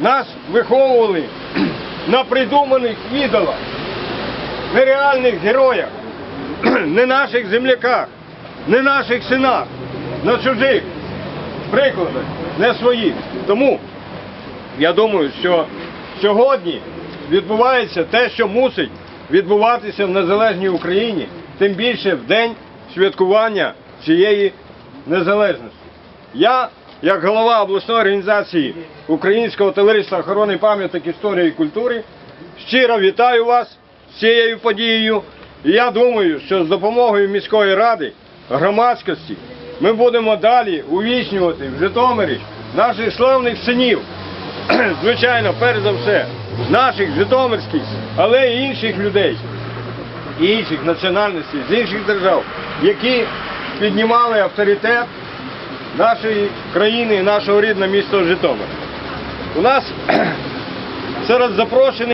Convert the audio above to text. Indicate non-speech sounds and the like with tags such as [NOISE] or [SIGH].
нас виховували на придуманих ідолах, нереальних героях, [CLEARS THROAT] не наших земляках, не наших синах, на чужих прикладах, не своїх. Тому я думаю, що сьогодні відбувається те, що мусить відбуватися в незалежній Україні, тим більше в день святкування цієї незалежності. Я, як голова обласної організації Українського товариства охорони пам'яток історії і культури, щиро вітаю вас з цією подією. І я думаю, що з допомогою міської ради, громадськості, ми будемо далі увічнювати в Житомирі наших славних синів, [CLEARS THROAT] звичайно, перш за все, наших житомирських, але й інших людей, інших національностей, з інших держав, які піднімали авторитет нашої країни нашого рідного міста Житомир. У нас [CLEARS THROAT] серед запрошених